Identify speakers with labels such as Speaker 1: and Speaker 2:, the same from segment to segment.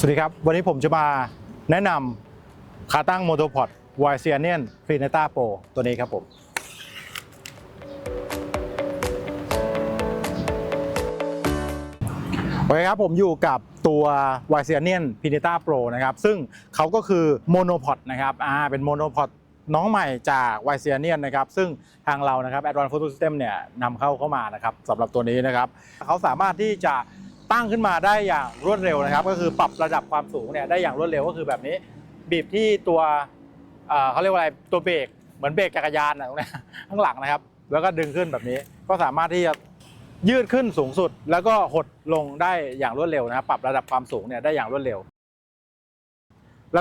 Speaker 1: สวัสดีครับ วันนี้ผมจะมาแนะนำขาตั้งโมโตพอดวเซียเนียนฟรีเนต้าโปรตัวนี้ครับผม โอเคครับผมอยู่กับตัว y c e a n i a n p i n e t a Pro นะครับ ซึ่งเขาก็คือโมโนพอดนะครับอ่าเป็นโมโนพอดน้องใหม่จาก y c e a n i a n นะครับ ซึ่งทางเรานะครับ Advanced Photo System เนี่ยนำเข้าเข้ามานะครับสำหรับตัวนี้นะครับ เขาสามารถที่จะ ตั้งขึ้นมาได้อย่างรวดเร็วนะครับ ก็คือปรับระดับความสูงเนี่ยได้อย่างรวดเร็วก็คือแบบนี้ บีบที่ตัวเขาเรียกว่าอะไรตัวเบรกเหมือนเบรกจักรยานนะตรงนี้ข้างหลังนะครับ แล้วก็ดึงขึ้นแบบนี้ก็สามารถที่จะยืดขึ้นสูงสุด แล้วก็หดลงได้อย่างรวดเร็วนะครับปรับระดับความสูงเนี่ยได้อย่างรวดเร็ว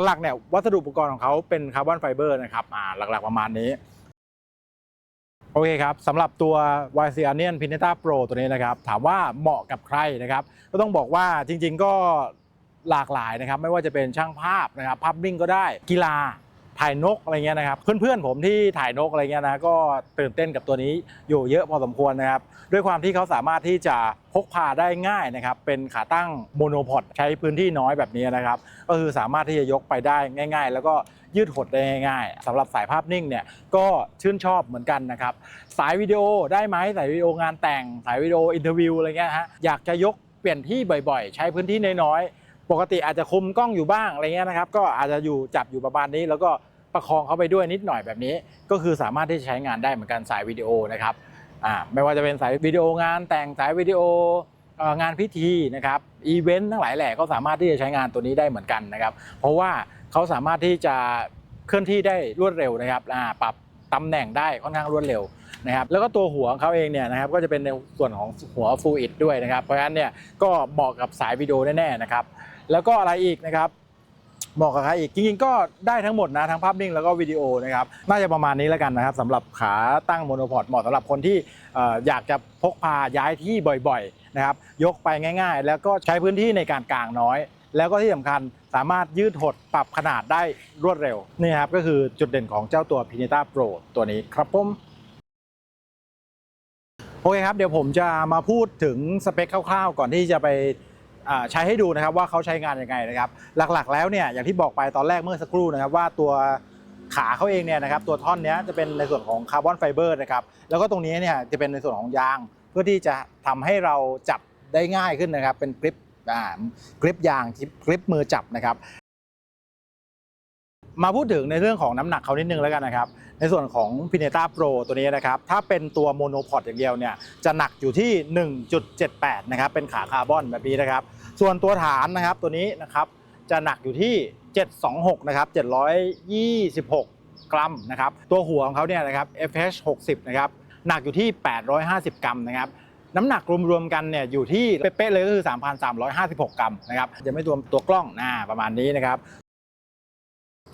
Speaker 1: หลักๆเนี่ยวัสดุอุปกรณ์ของเขาเป็นคาร์บอนไฟเบอร์นะครับอ่าหลักๆประมาณนี้ โอเคครับสำหรับตัว y c e a n i a n p i n e t a Pro ตัวนี้นะครับ ถามว่าเหมาะกับใครนะครับ ก็ต้องบอกว่าจริง ๆ ก็หลากหลายนะครับ ไม่ว่าจะเป็นช่างภาพนะครับภาพนิ่งก็ได้กีฬา ถ่ายนกอะไรเงี้ยนะครับเพื่อนๆผมที่ถ่ายนกอะไรเงี้ยนะก็ตื่นเต้นกับตัวนี้อยู่เยอะพอสมควรนะครับ ด้วยความที่เขาสามารถที่จะพกพาได้ง่ายนะครับ เป็นขาตั้งโมโนพอดใช้พื้นที่น้อยแบบนี้นะครับ ก็คือสามารถที่จะยกไปได้ง่าย ๆ แล้วก็ยืดหดได้ง่ายๆสำหรับสายภาพนิ่งเนี่ยก็ชื่นชอบเหมือนกันนะครับ สายวิดีโอได้ไหมสายวิดีโองานแต่งสายวิดีโออินเทอร์วิวอะไรเงี้ยฮะอยากจะยกเปลี่ยนที่บ่อยๆ ใช้พื้นที่น้อยๆปกติอาจจะคุมกล้องอยู่บ้างอะไรเงี้ยนะครับ ก็อาจจะอยู่จับอยู่ประมาณนี้แล้วก็ ประคองเขาไปด้วยนิดหน่อยแบบนี้ ก็คือสามารถที่จะใช้งานได้เหมือนกันสายวิดีโอนะครับไม่ว่าจะเป็นสายวิดีโองานแต่งสายวิดีโองานพิธีนะครับอีเวนต์ทั้งหลายแหล่ก็สามารถที่จะใช้งานตัวนี้ได้เหมือนกันนะครับ เพราะว่าเขาสามารถที่จะเคลื่อนที่ได้รวดเร็วนะครับปรับตำแหน่งได้ค่อนข้างรวดเร็วนะครับ แล้วก็ตัวหัวของเขาเองเนี่ยนะครับก็จะเป็นในส่วนของหัว Full It ด้วยนะครับ เพราะฉะนั้นเนี่ยก็เหมาะกับสายวิดีโอแน่ๆนะครับ แล้วก็อะไรอีกนะครับ เหมาะกับใครอีกจริงๆก็ได้ทั้งหมดนะทั้งภาพนิ่งแล้วก็วิดีโอนะครับน่าจะประมาณนี้แล้วกันนะครับสำหรับขาตั้งโมโนพอดเหมาะสำหรับคนที่อยากจะพกพาย้ายที่บ่อยๆนะครับยกไปง่าย ๆ แล้วก็ใช้พื้นที่ในการกางน้อย แล้วก็ที่สำคัญสามารถยืดหดปรับขนาดได้รวดเร็วนี่ครับก็คือจุดเด่นของเจ้าตัว Pineta Pro ตัวนี้ครับผมโอเคครับเดี๋ยวผมจะมาพูดถึงสเปคคร่าวๆ ก่อนที่จะไป ใช้ให้ดูนะครับว่าเขาใช้งานยังไงนะครับ หลักๆ แล้วเนี่ยอย่างที่บอกไปตอนแรกเมื่อสักครู่นะครับว่าตัวขาเขาเองเนี่ยนะครับตัวท่อนนี้จะเป็นในส่วนของคาร์บอนไฟเบอร์นะครับแล้วก็ตรงนี้เนี่ยจะเป็นในส่วนของยาง เพื่อที่จะทำให้เราจับได้ง่ายขึ้นนะครับ เป็นกริปกริปยางกริปมือจับนะครับ มาพูดถึงในเรื่องของน้ำหนักเขานิดนึงแล้วกันนะครับ ในส่วนของ p i n e t a Pro ตัวนี้นะครับ ถ้าเป็นตัวโมโนพอดอย่างเดียวเนี่ยจะหนักอยู่ที่ 1.78 นะครับ เป็นขาคาร์บอนแบบนี้นะครับ ส่วนตัวฐานนะครับตัวนี้นะครับจะหนักอยู่ที่ 726 นะครับ 726 กรัมนะครับ ตัวหัวของเขาเนี่ยนะครับ FH 60 นะครับ หนักอยู่ที่ 850 กรัมนะครับ น้ำหนักรวมๆกันเนี่ยอยู่ที่เป๊ะๆเลยก็คือ 3,356 กรัมนะครับจะไม่รวมตัวกล้องนะประมาณนี้นะครับ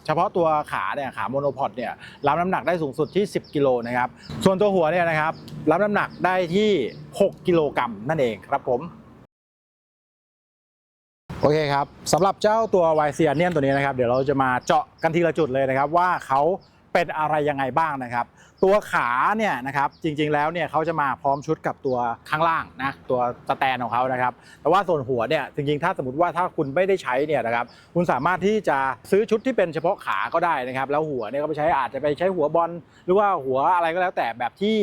Speaker 1: เฉพาะตัวขาเนี่ยขาโมโนพอดเนี่ยรับน้ำหนักได้สูงสุดที่ 10 กิโลนะครับ ส่วนตัวหัวเนี่ยนะครับรับน้ำหนักได้ที่ 6 กิโลกรัมนั่นเองครับผม โอเคครับสำหรับเจ้าตัวไวเซียเนียนตัวนี้นะครับเดี๋ยวเราจะมาเจาะกันทีละจุดเลยนะครับว่าเขาเป็นอะไรยังไงบ้างนะครับ ตัวขาเนี่ยนะครับจริงๆแล้วเนี่ยเขาจะมาพร้อมชุดกับตัวข้างล่างนะตัวสแตนของเขานะครับแต่ว่าส่วนหัวเนี่ยจริงๆถ้าสมมติว่าถ้าคุณไม่ได้ใช้เนี่ยนะครับคุณสามารถที่จะซื้อชุดที่เป็นเฉพาะขาก็ได้นะครับ แล้วหัวเนี่ยก็ไปใช้อาจจะไปใช้หัวบอลหรือว่าหัวอะไรก็แล้วแต่แบบที่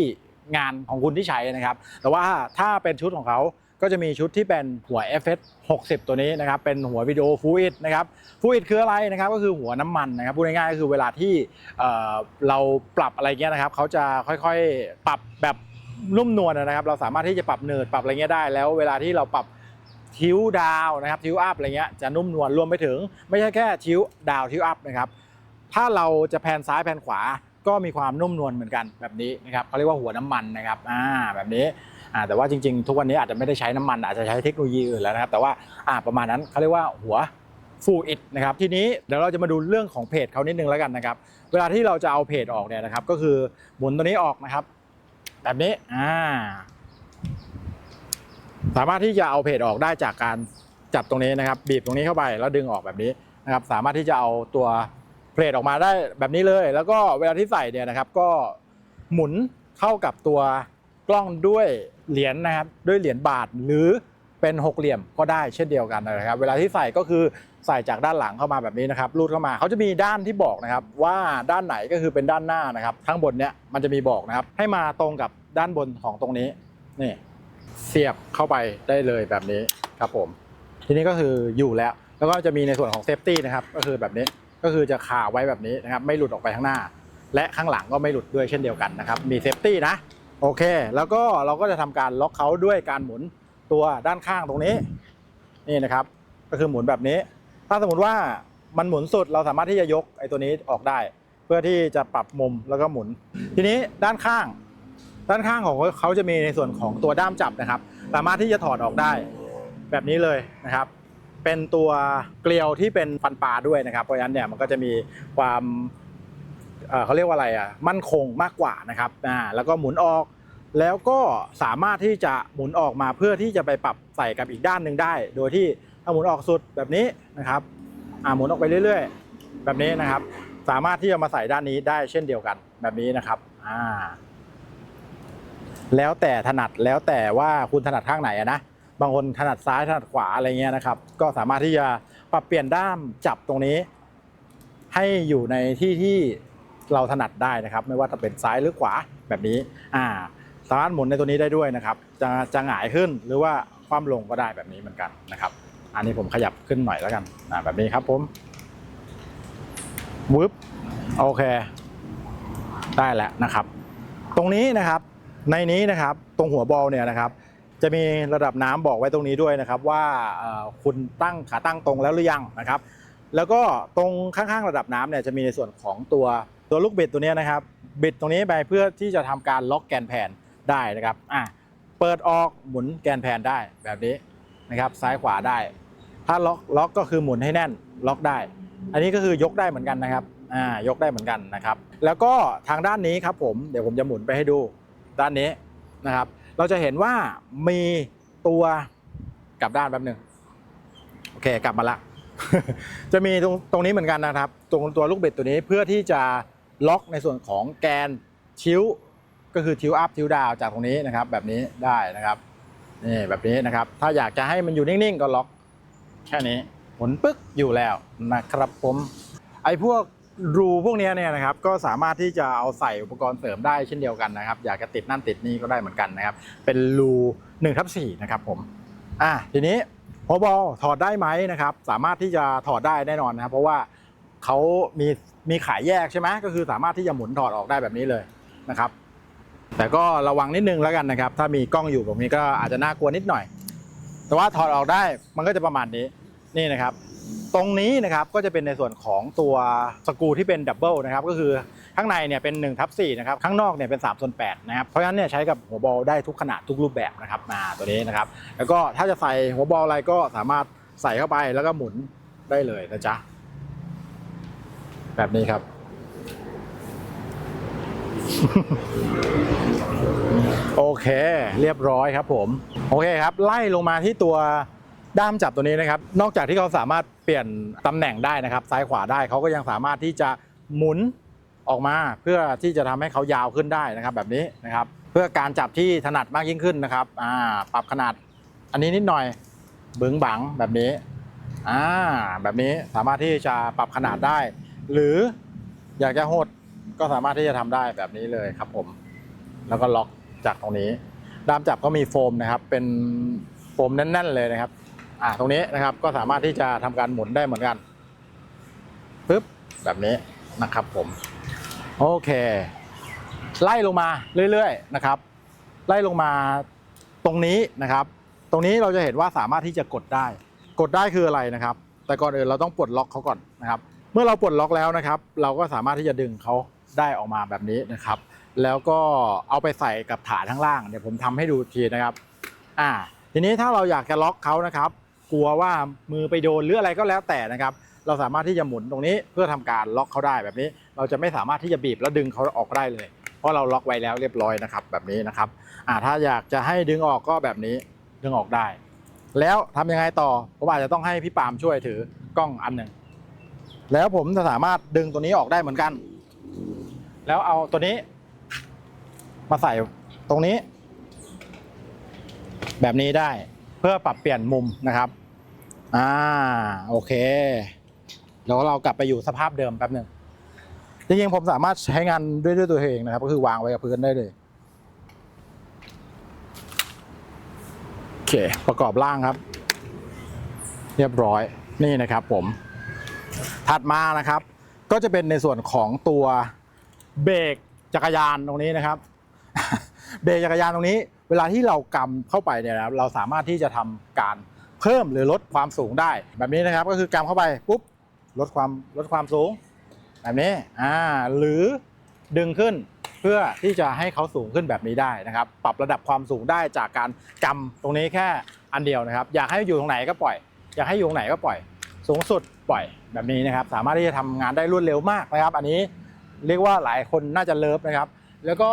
Speaker 1: งานของคุณที่ใช้นะครับ แต่ว่าถ้าเป็นชุดของเขา ก็จะมีชุดที่เป็นหัว FS 60 ตัวนี้นะครับเป็นหัววิดีโอฟูอิดนะครับฟูอิดคืออะไรนะครับก็คือหัวน้ำมันนะครับพูดง่ายๆก็คือเวลาที่เเราปรับอะไรเงี้ยนะครับเขาจะค่อยๆปรับแบบนุ่มนวลนะครับ เราสามารถที่จะปรับเนิร์ดปรับอะไรเงี้ยได้ แล้วเวลาที่เราปรับทิวดาวนะครับทิวอัพอะไรเงี้ยจะนุ่มนวลรวมไปถึง ไม่ใช่แค่ทิวดาวทิวอัพนะครับถ้าเราจะแพนซ้ายแพนขวาก็มีความนุ่มนวลเหมือนกันแบบนี้นะครับเขาเรียกว่าหัวน้ำมันนะครับอ่าแบบนี้ แต่ว่าจริงๆ ทุกวันนี้อาจจะไม่ได้ใช้น้ำมันอาจจะใช้เทคโนโลยีอื่นแล้วนะครับ แต่ว่าอ่าประมาณนั้นเขาเรียกว่าหัวฟูอิดนะครับทีนี้เดี๋ยวเราจะมาดูเรื่องของเพจเขานิดนึงแล้วกันนะครับ เวลาที่เราจะเอาเพจออกเนี่ยนะครับ ก็คือหมุนตัวนี้ออกนะครับ แบบนี้อ่าสามารถที่จะเอาเพจออกได้จากการจับตรงนี้นะครับ บีบตรงนี้เข้าไปแล้วดึงออกแบบนี้นะครับ สามารถที่จะเอาตัวเพลทออกมาได้แบบนี้เลย แล้วก็เวลาที่ใส่เนี่ยนะครับ ก็หมุนเข้ากับตัว กล้องด้วยเหรียญนะครับด้วยเหรียญบาทหรือเป็นหกเหลี่ยมก็ได้เช่นเดียวกันนะครับ เวลาที่ใส่ก็คือใส่จากด้านหลังเข้ามาแบบนี้นะครับรูดเข้ามาเขาจะมีด้านที่บอกนะครับ ว่าด้านไหนก็คือเป็นด้านหน้านะครับข้างบนเนี้ยมันจะมีบอกนะครับ ให้มาตรงกับด้านบนของตรงนี้นี่เสียบเข้าไปได้เลยแบบนี้ครับผม ทีนี้ก็คืออยู่แล้ว แล้วก็จะมีในส่วนของเซฟตี้นะครับก็คือแบบนี้ก็คือจะคาไว้แบบนี้นะครับ ไม่หลุดออกไปข้างหน้า และข้างหลังก็ไม่หลุดด้วยเช่นเดียวกันนะครับ มีเซฟตี้นะ โอเค แล้วก็เราก็จะทำการล็อกเขาด้วยการหมุนตัวด้านข้างตรงนี้ นี่นะครับ ก็คือหมุนแบบนี้ ถ้าสมมติว่ามันหมุนสุดเราสามารถที่จะยกไอ้ตัวนี้ออกได้ เพื่อที่จะปรับมุมแล้วก็หมุน ทีนี้ด้านข้าง ด้านข้างของเขาจะมีในส่วนของตัวด้ามจับนะครับ สามารถที่จะถอดออกได้ แบบนี้เลยนะครับ เป็นตัวเกลียวที่เป็นฟันปลาด้วยนะครับ เพราะฉะนั้นเนี่ยมันก็จะมีความ เขาเรียกว่าอะไรอะมั่นคงมากกว่านะครับอ่าแล้วก็หมุนออก แล้วก็สามารถที่จะหมุนออกมาเพื่อที่จะไปปรับใส่กับอีกด้านหนึ่งได้ โดยที่ถ้าหมุนออกสุดแบบนี้นะครับอ่าหมุนออกไปเรื่อย ๆ แบบนี้นะครับ สามารถที่จะมาใส่ด้านนี้ได้เช่นเดียวกันแบบนี้นะครับอ่าแล้วแต่ถนัดแล้วแต่ว่าคุณถนัดข้างไหนอะนะบางคนถนัดซ้ายถนัดขวาอะไรเงี้ยนะครับ ก็สามารถที่จะปรับเปลี่ยนด้ามจับตรงนี้ ให้อยู่ในที่ที่ เราถนัดได้นะครับ ไม่ว่าจะเป็นซ้ายหรือขวาแบบนี้อ่าสามารถหมุนในตัวนี้ได้ด้วยนะครับ จะจะหงายขึ้นหรือว่าคว่ำลงก็ได้แบบนี้เหมือนกันนะครับ อันนี้ผมขยับขึ้นหน่อยแล้วกันอ่าแบบนี้ครับผมวึบโอเค ได้แล้วนะครับ ตรงนี้นะครับในนี้นะครับตรงหัวบอลเนี่ยนะครับจะมีระดับน้ำบอกไว้ตรงนี้ด้วยนะครับ ว่าคุณตั้งขาตั้งตรงแล้วหรือยังนะครับ แล้วก็ตรงข้างๆระดับน้ำเนี่ยจะมีในส่วนของตัว ตัวลูกบิดตัวนี้นะครับ บิดตรงนี้ไปเพื่อที่จะทำการล็อกแกนแผ่นได้นะครับอะเปิดออกหมุนแกนแผ่นได้แบบนี้นะครับซ้ายขวาได้ ถ้าล็อกล็อกก็คือหมุนให้แน่นล็อกได้ อันนี้ก็คือยกได้เหมือนกันนะครับอ่ายกได้เหมือนกันนะครับ แล้วก็ทางด้านนี้ครับผมเดี๋ยวผมจะหมุนไปให้ดูด้านนี้นะครับ เราจะเห็นว่ามีตัวกลับด้านแป๊บหนึ่งโอเคกลับมาละจะมีตรงตรงนี้เหมือนกันนะครับ ตรงตัวลูกบ็ดตัวนี้เพื่อที่จะ ล็อกในส่วนของแกนชิ้วก็คือทิวอัพทิวดาวจากตรงนี้นะครับ แบบนี้ได้นะครับนี่แบบนี้นะครับ ถ้าอยากจะให้มันอยู่นิ่งๆ ก็ล็อกแค่นี้หมุนปึ๊กอยู่แล้วนะครับผม ไอ้พวกรูพวกนี้เนี่ยนะครับ ก็สามารถที่จะเอาใส่อุปกรณ์เสริมได้เช่นเดียวกันนะครับ อยากจะติดนั่นติดนี่ก็ได้เหมือนกันนะครับ เป็นรู1ทับ4นะครับผมอะทีนี้พอบอถอดได้ไหมนะครับ สามารถที่จะถอดได้แน่นอนนะครับ เพราะว่าเขามี มีขายแยกใช่ไหมก็คือสามารถที่จะหมุนถอดออกได้แบบนี้เลยนะครับ แต่ก็ระวังนิดนึงแล้วกันนะครับ ถ้ามีกล้องอยู่แบบนี้ก็อาจจะน่ากลัวนิดหน่อย แต่ว่าถอดออกได้มันก็จะประมาณนี้นี่นะครับ ตรงนี้นะครับก็จะเป็นในส่วนของตัวสกูที่เป็นดับเบิลนะครับก็คือข้างในเนี่ยเป็น1ทับ4นะครับข้างนอกเนี่ยเป็น3ส่วน8นะครับเพราะฉะนั้นเนี่ยใช้กับหัวบอลได้ทุกขนาดทุกรูปแบบนะครับมาตัวนี้นะครับ แล้วก็ถ้าจะใส่หัวบอลอะไรก็สามารถใส่เข้าไปแล้วก็หมุนได้เลยนะจ๊ะ แบบนี้ครับ โอเค เรียบร้อยครับผม โอเคครับ ไล่ลงมาที่ตัวด้ามจับตัวนี้นะครับ นอกจากที่เขาสามารถเปลี่ยนตำแหน่งได้นะครับ ซ้ายขวาได้เขาก็ยังสามารถที่จะหมุนออกมาเพื่อที่จะทำให้เขายาวขึ้นได้นะครับ แบบนี้นะครับ เพื่อการจับที่ถนัดมากยิ่งขึ้นนะครับอ่าปรับขนาด อันนี้นิดหน่อยบึงบังแบบนี้อ่าแบบนี้สามารถที่จะปรับขนาดได้ หรืออยากจะหดก็สามารถที่จะทำได้แบบนี้เลยครับผม แล้วก็ล็อกจากตรงนี้ด้ามจับก็มีโฟมนะครับ เป็นโฟมแน่น ๆ เลยนะครับ อ่าตรงนี้นะครับก็สามารถที่จะทำการหมุนได้เหมือนกันปึ๊บแบบนี้นะครับผม โอเค ไล่ลงมาเรื่อยๆนะครับ ไล่ลงมาตรงนี้นะครับ ตรงนี้เราจะเห็นว่าสามารถที่จะกดได้ กดได้คืออะไรนะครับ แต่ก่อนอื่นเราต้องปลดล็อกเขาก่อนนะครับ เมื่อเราปลดล็อกแล้วนะครับ เราก็สามารถที่จะดึงเขาได้ออกมาแบบนี้นะครับ แล้วก็เอาไปใส่กับฐานข้างล่างเดี๋ยวผมทำให้ดูทีนะครับ อ่า ทีนี้ถ้าเราอยากจะล็อกเขานะครับ กลัวว่ามือไปโดนหรืออะไรก็แล้วแต่นะครับ เราสามารถที่จะหมุนตรงนี้เพื่อทำการล็อกเขาได้แบบนี้ เราจะไม่สามารถที่จะบีบแล้วดึงเขาออกได้เลย เพราะเราล็อกไว้แล้วเรียบร้อยนะครับ แบบนี้นะครับ อ่า ถ้าอยากจะให้ดึงออกก็แบบนี้ดึงออกได้ แล้วทำยังไงต่อผมอาจจะต้องให้พี่ปามช่วยถือกล้องอันหนึ่ง แล้วผมจะสามารถดึงตัวนี้ออกได้เหมือนกัน แล้วเอาตัวนี้ มาใส่ตรงนี้ แบบนี้ได้เพื่อปรับเปลี่ยนมุมนะครับ อ่า โอเค แล้วเรากลับไปอยู่สภาพเดิมแป๊บหนึ่งจริงๆผมสามารถใช้งานด้วยด้วยตัวเองนะครับ ก็คือวางไว้กับพื้นได้เลย โอเค ประกอบร่างครับ เรียบร้อยนี่นะครับผม ถัดมานะครับ ก็จะเป็นในส่วนของตัวเบรกจักรยานตรงนี้นะครับ เบรกจักรยานตรงนี้ เวลาที่เรากำเข้าไปเนี่ยนะครับเราสามารถที่จะทำการเพิ่มหรือลดความสูงได้ แบบนี้นะครับก็คือกำเข้าไปปุ๊บลดความลดความสูง แบบนี้อ่าหรือดึงขึ้นเพื่อที่จะให้เขาสูงขึ้นแบบนี้ได้นะครับ ปรับระดับความสูงได้จากการกำตรงนี้แค่อันเดียวนะครับ อยากให้อยู่ตรงไหนก็ปล่อย อยากให้อยู่ตรงไหนก็ปล่อย สูงสุดปล่อย แบบนี้นะครับ สามารถที่จะทำงานได้รวดเร็วมากนะครับ อันนี้เรียกว่าหลายคนน่าจะเลิฟนะครับ แล้วก็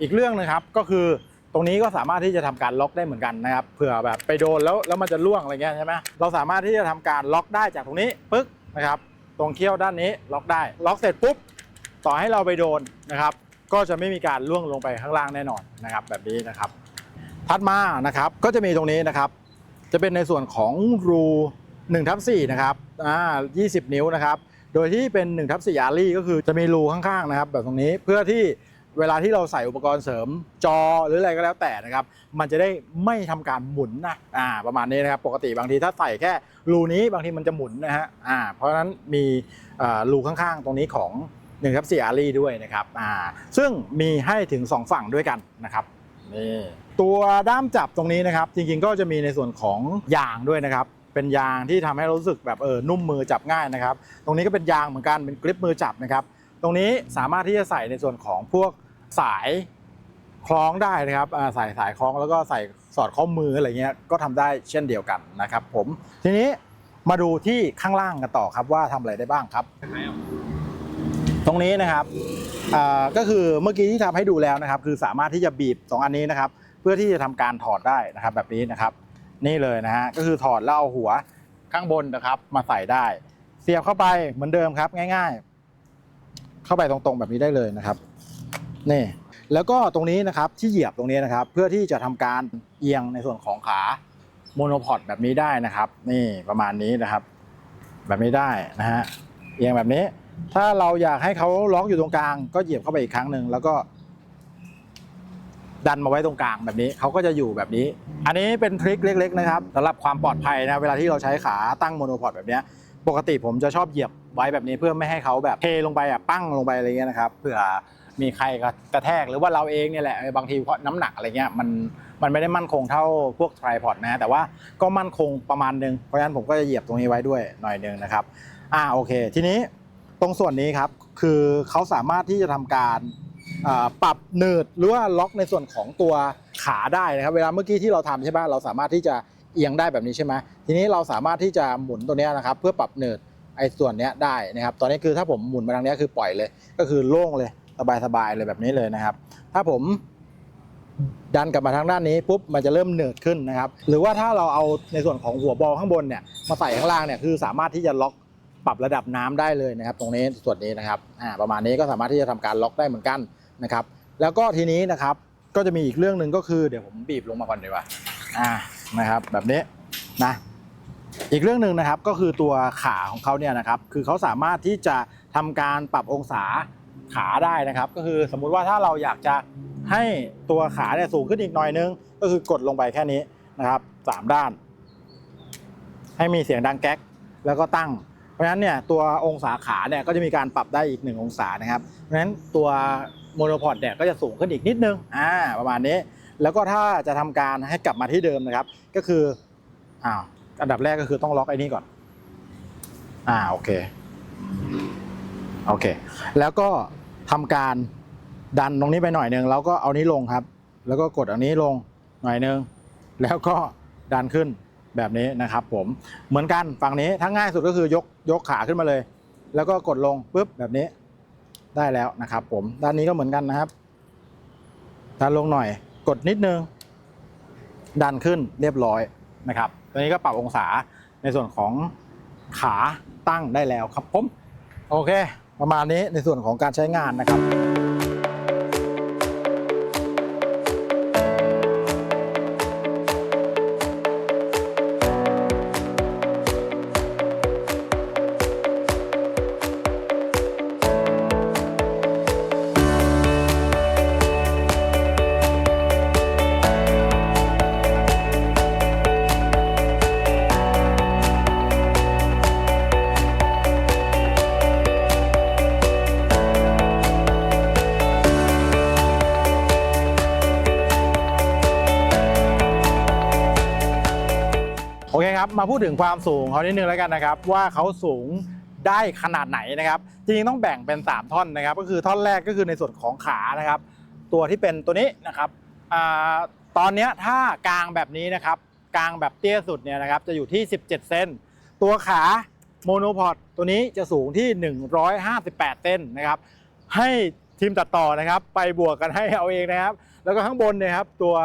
Speaker 1: อีกเรื่องนะครับก็คือตรงนี้ก็สามารถที่จะทำการล็อกได้เหมือนกันนะครับเผื่อแบบไปโดนแล้วแล้วมันจะล่วงอะไรเงี้ยใช่ไหมเราสามารถที่จะทำการล็อกได้จากตรงนี้ปึ๊กนะครับ ตรงเขี้ยวด้านนี้ล็อกได้ ล็อกเสร็จปุ๊บต่อให้เราไปโดนนะครับ ก็จะไม่มีการล่วงลงไปข้างล่างแน่นอนนะครับ แบบนี้นะครับ ถัดมานะครับก็จะมีตรงนี้นะครับ จะเป็นในส่วนของรู 1ทับ4นะครับอ่า20 นิ้วนะครับ โดยที่เป็น1ทับ4อารี่ก็คือจะมีรูข้างๆนะครับ แบบตรงนี้เพื่อที่เวลาที่เราใส่อุปกรณ์เสริมจอหรืออะไรก็แล้วแต่นะครับ มันจะได้ไม่ทำการหมุนนะอ่าประมาณนี้นะครับปกติบางทีถ้าใส่แค่รูนี้บางทีมันจะหมุนนะฮะอ่าเพราะฉะนั้นมีรูข้างๆ ตรงนี้ของ1ทับ4อารีด้วยนะครับอ่าซึ่งมีให้ถึง 2 ฝั่งด้วยกันนะครับนี่ตัวด้ามจับตรงนี้นะครับ จริงๆก็จะมีในส่วนของยางด้วยนะครับ เป็นยางที่ทำให้รู้สึกแบบเออนุ่มมือจับง่ายนะครับ ตรงนี้ก็เป็นยางเหมือนกันเป็นกริปมือจับนะครับ ตรงนี้สามารถที่จะใส่ในส่วนของพวกสายคล้องได้นะครับอ่าใส่สายคล้องแล้วก็ใส่สอดข้อมืออะไรเงี้ยก็ทำได้เช่นเดียวกันนะครับ ผมทีนี้มาดูที่ข้างล่างกันต่อครับว่าทำอะไรได้บ้างครับ ตรงนี้นะครับก็คือเมื่อกี้ที่ทำให้ดูแล้วนะครับ คือสามารถที่จะบีบ 2 อันนี้นะครับ เพื่อที่จะทำการถอดได้นะครับแบบนี้นะครับ นี่เลยนะฮะก็คือถอดแล้วเอาหัวข้างบนนะครับ มาใส่ได้ เสียบเข้าไปเหมือนเดิมครับ ง่าย ๆ เข้าไปตรงๆแบบนี้ได้เลยนะครับนี่แล้วก็ตรงนี้นะครับที่เหยียบตรงนี้นะครับ เพื่อที่จะทำการเอียงในส่วนของขาโมโนพอดแบบนี้ได้นะครับ นี่ประมาณนี้นะครับ แบบนี้ได้นะฮะเอียงแบบนี้ ถ้าเราอยากให้เขาล็อกอยู่ตรงกลาง ก็เหยียบเข้าไปอีกครั้งหนึ่งแล้วก็ ดันมาไว้ตรงกลางแบบนี้เขาก็จะอยู่แบบนี้ อันนี้เป็นทริคเล็ก ๆ นะครับสำหรับความปลอดภัยนะเวลาที่เราใช้ขาตั้งโมโนพอดแบบนี้ปกติผมจะชอบเหยียบไว้แบบนี้เพื่อไม่ให้เขาแบบเทลงไปอะปั้งลงไปอะไรเงี้ยนะครับเผื่อมีใครกระแทกหรือว่าเราเองเนี่ยแหละบางทีเพราะน้ำหนักอะไรเงี้ยมันมันไม่ได้มั่นคงเท่าพวกไทรพอดนะแต่ว่าก็มั่นคงประมาณนึงเพราะฉะนั้นผมก็จะเหยียบตรงนี้ไว้ด้วยหน่อยนึงนะครับอ่าโอเค ทีนี้ตรงส่วนนี้ครับคือเขาสามารถที่จะทำการ ปรับเนิร์ดหรือว่าล็อกในส่วนของตัวขาได้นะครับ เวลาเมื่อกี้ที่เราทำใช่ไหมเราสามารถที่จะเอียงได้แบบนี้ใช่ไหมทีนี้เราสามารถที่จะหมุนตัวนี้นะครับ เพื่อปรับเนิร์ดไอ้ส่วนนี้ได้นะครับ ตอนนี้คือถ้าผมหมุนมาทางนี้คือปล่อยเลย ก็คือโล่งเลยสบายๆเลยแบบนี้เลยนะครับ ถ้าผมดันกลับมาทางด้านนี้ปุ๊บมันจะเริ่มเนิร์ดขึ้นนะครับ หรือว่าถ้าเราเอาในส่วนของหัวบอลข้างบนเนี่ยมาใส่ข้างล่างเนี่ยคือสามารถที่จะล็อกปรับระดับน้ำได้เลยนะครับ ตรงนี้ส่วนนี้นะครับอ่าประมาณนี้ก็สามารถที่จะทำการล็อกได้เหมือนกัน นะครับ แล้วก็ทีนี้นะครับก็จะมีอีกเรื่องหนึ่งก็คือเดี๋ยวผมบีบลงมาก่อนดีกว่าอ่านะครับแบบนี้นะอีกเรื่องหนึ่งนะครับก็คือตัวขาของเขาเนี่ยนะครับคือเขาสามารถที่จะทำการปรับองศาขาได้นะครับ ก็คือสมมุติว่าถ้าเราอยากจะให้ตัวขาเนี่ยสูงขึ้นอีกหน่อยนึง ก็คือกดลงไปแค่นี้นะครับสามด้าน ให้มีเสียงดังแก๊กแล้วก็ตั้ง เพราะฉะนั้นเนี่ยตัวองศาขาเนี่ยก็จะมีการปรับได้อีก1องศานะครับ เพราะฉะนั้นตัว โมโนพอดเนี่ยก็จะสูงขึ้นอีกนิดนึงอ่าประมาณนี้ แล้วก็ถ้าจะทำการให้กลับมาที่เดิมนะครับ ก็คืออ้าวอันดับแรกก็คือต้องล็อกไอ้นี่ก่อนอ่าโอเคโอเค แล้วก็ทำการดันตรงนี้ไปหน่อยนึงแล้วก็เอานี้ลงครับ แล้วก็กดอันนี้ลงหน่อยนึงแล้วก็ดันขึ้นแบบนี้นะครับ ผมเหมือนกันฝั่งนี้ทั้งง่ายสุดก็คือยกยกขาขึ้นมาเลย แล้วก็กดลงปุ๊บแบบนี้ ได้แล้วนะครับ ผมด้านนี้ก็เหมือนกันนะครับดันลงหน่อยกดนิดนึง ดันขึ้นเรียบร้อยนะครับตอนนี้ก็ปรับองศาในส่วนของขาตั้งได้แล้วครับผมโอเค ประมาณนี้ในส่วนของการใช้งานนะครับ มาพูดถึงความสูงเขานิดนึงแล้วกันนะครับ ว่าเขาสูงได้ขนาดไหนนะครับ จริงๆต้องแบ่งเป็น 3 ท่อนนะครับ ก็คือท่อนแรกก็คือในส่วนของขานะครับ ตัวที่เป็นตัวนี้นะครับตอนนี้ถ้ากลางแบบนี้นะครับ กลางแบบเตี้ยสุดเนี่ยนะครับจะอยู่ที่ 17 เซนตัวขาโมโนพอดตัวนี้จะสูงที่ 158 เซนนะครับ ให้ทีมตัดต่อนะครับ ไปบวกกันให้เอาเองนะครับ แล้วก็ข้างบนเนี่ยครับตัว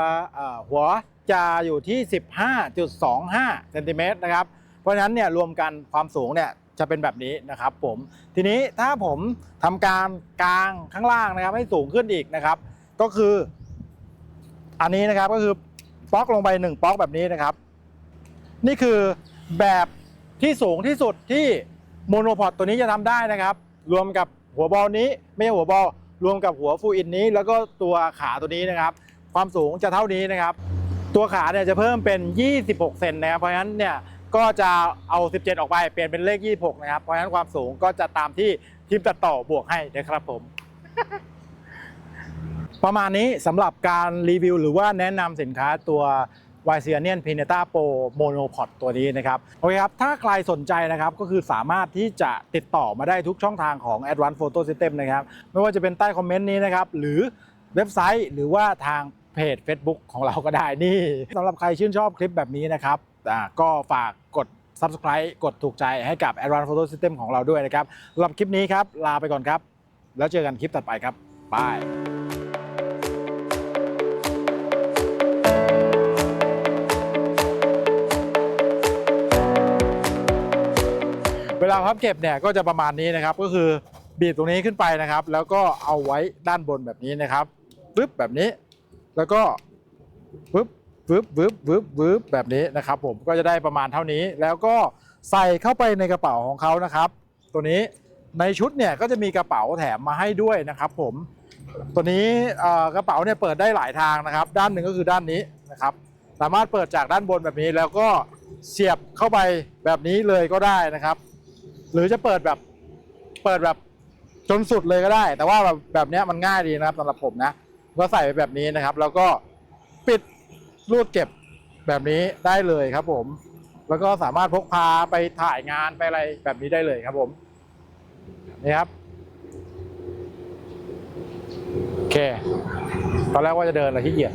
Speaker 1: หัว จะอยู่ที่ 15.25เซนติเมตรนะครับ เพราะฉะนั้นเนี่ยรวมกันความสูงเนี่ยจะเป็นแบบนี้นะครับผมทีนี้ถ้าผมทำการกลางข้างล่างนะครับ ให้สูงขึ้นอีกนะครับ ก็คือ อันนี้นะครับก็คือป๊อกลงไป1ป๊อกแบบนี้นะครับ นี่คือแบบที่สูงที่สุดที่โมโนพอดตัวนี้จะทำได้นะครับ รวมกับหัวบอลนี้ไม่ใช่หัวบอลรวมกับหัวฟูอินนี้ แล้วก็ตัวขาตัวนี้นะครับ ความสูงจะเท่านี้นะครับ ตัวขาเนี่ยจะเพิ่มเป็น 26 เซนนะครับ เพราะฉะนั้นเนี่ยก็จะเอา 17 ออกไปเปลี่ยนเป็นเลข 26 นะครับ เพราะฉะนั้นความสูงก็จะตามที่ทีมตัดต่อบวกให้นะครับผม ประมาณนี้สำหรับการรีวิวหรือว่าแนะนำสินค้าตัว y c e n i a n p i n e t a Pro Monopod ตัวนี้นะครับ โอเคครับ ถ้าใครสนใจนะครับ ก็คือสามารถที่จะติดต่อมาได้ทุกช่องทางของ Advanced Photo System นะครับ ไม่ว่าจะเป็นใต้คอมเมนต์นี้นะครับ หรือเว็บไซต์หรือว่าทาง เพจ Facebook ของเราก็ได้นี่สำหรับใครชื่นชอบคลิปแบบนี้นะครับก็ฝากกด Subscribe กดถูกใจให้กับ Advanced Photo System ของเราด้วยนะครับสำหรับคลิปนี้ครับ ลาไปก่อนครับ แล้วเจอกันคลิปถัดไปครับบายเวลาพับเก็บเนี่ยก็จะประมาณนี้นะครับ ก็คือบีบตรงนี้ขึ้นไปนะครับ แล้วก็เอาไว้ด้านบนแบบนี้นะครับปึ๊บแบบนี้ แล้วก็ปึ๊บปึ๊บปึ๊บปึ๊บปึ๊บแบบนี้นะครับ ผมก็จะได้ประมาณเท่านี้ แล้วก็ใส่เข้าไปในกระเป๋าของเขานะครับ ตัวนี้ในชุดเนี่ยก็จะมีกระเป๋าแถมมาให้ด้วยนะครับ ผม ตัวนี้กระเป๋าเนี่ยเปิดได้หลายทางนะครับ ด้านหนึ่งก็คือด้านนี้นะครับ สามารถเปิดจากด้านบนแบบนี้แล้วก็เสียบเข้าไปแบบนี้เลยก็ได้นะครับ หรือจะเปิดแบบเปิดแบบจนสุดเลยก็ได้ แต่ว่าแบบแบบนี้มันง่ายดีนะครับสำหรับผมนะ ก็ใส่แบบนี้นะครับ แล้วก็ปิดรูดเก็บแบบนี้ได้เลยครับผม แล้วก็สามารถพกพาไปถ่ายงานไปอะไรแบบนี้ได้เลยครับผมนี่ครับโอเค ตอนแรกว่าจะเดินแต่ขี้เกียจ